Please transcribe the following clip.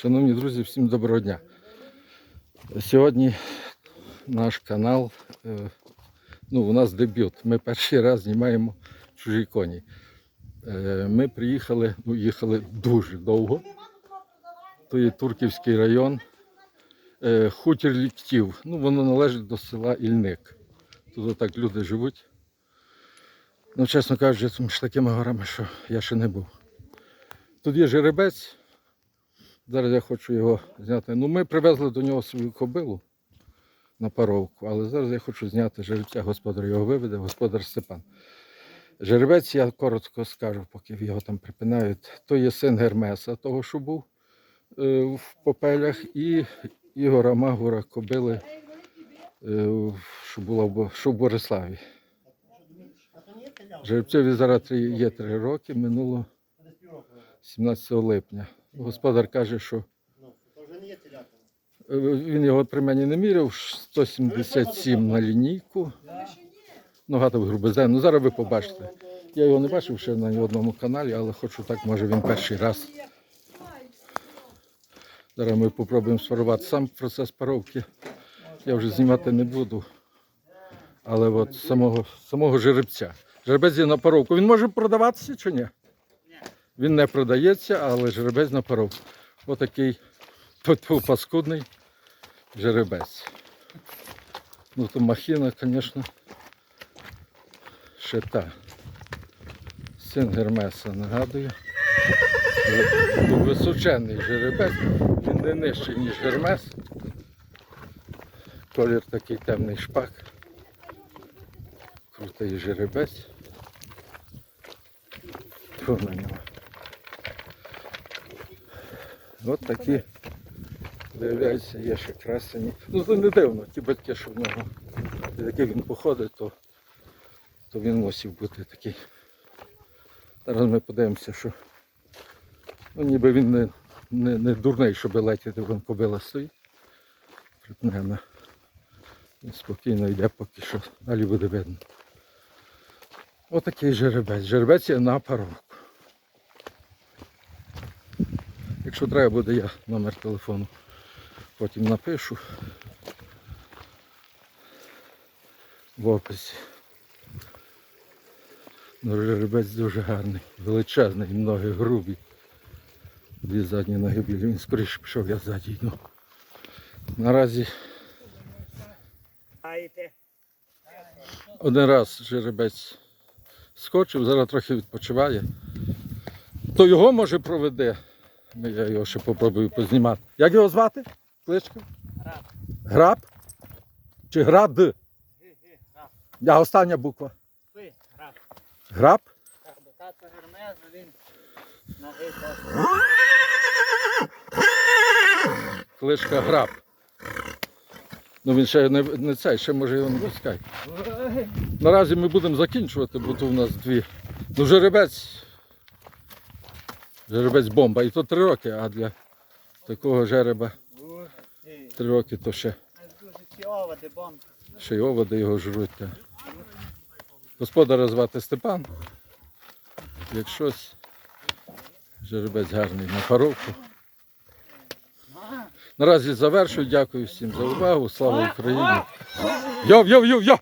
Шановні друзі, всім доброго дня. Сьогодні наш канал, е, ну, у нас дебют. Ми перший раз знімаємо чужі коні. Е, Ми приїхали, ну, їхали дуже довго. То є Турківський район, е, хутір ліктів. Ну, воно належить до села Ільник. Тут отак люди живуть. Ну, чесно кажучи, цими ж такими горами, що я ще не був. Тут є жеребець. Зараз я хочу його зняти. Ну, ми привезли до нього свою кобилу на паровку, але зараз я хочу зняти жеребця, господар його виведе, господар Степан. Жеребець, я коротко скажу, поки його там припинають. То є син Гермеса, того, що був е, в попелях, і Ігора Магура кобили, е, що була в, що в Бориславі. Жеребцеві зараз є три роки, минуло 17 липня. Господар каже, що е, він його при мені не міряв, 177 на лінійку. Нога так грубезна. Ну зараз ви побачите. Я його не бачив ще на одному каналі, але хочу так, може він перший раз. Зараз ми спробуємо спарувати. Сам процес паровки я вже знімати не буду. Але от самого, самого жеребця. Жеребець є на паровку. Він може продаватися чи ні? Він не продається, але жеребець на паровку. Отакий паскудний жеребець. Ну то махіна, звісно, ще та. Син Гермеса нагадую. Височений жеребець, він не нижчий, ніж Гермес. Колір такий темний шпак. Крутий жеребець. Тьфу на нього. От такі, виявляється, є ще красені. Ну, це не дивно, ті батьки, що в нього, який він походить, то, то він мусив бути такий. Зараз ми подивимося, що ну, ніби він не, не, не дурний, щоб летіти, вон кобила стоїть. Він спокійно йде поки що, далі буде видно. Отакий жеребець. Жеребець є на паровку. Якщо треба буде, я номер телефону потім напишу в описі. Ну, жеребець дуже гарний, величезний, ноги грубі. Дві задні ноги білі. Він скоріше пішов, я ззаді йду. Наразі один раз жеребець скочив, зараз трохи відпочиває. То його може проведе. Ну, Я його ще попробую познімати. Як його звати? Кличка? Граб. Граб? Чи град? Граб. А остання буква. Ви, граб. Граб? Так, бо тато Гермес, він на «и» Кличка граб. Ну він ще не, не цей, ще може його не пускай. Наразі ми будемо закінчувати, бо тут у нас дві. Ну жеребець. Жеребець бомба. І то три роки, а для такого жереба три роки то ще, ще й оводи його жруть. Господара звати Степан. Як щось, жеребець гарний на паровку. Наразі завершую. Дякую всім за увагу. Слава Україні! Йо, йо, йо, йо!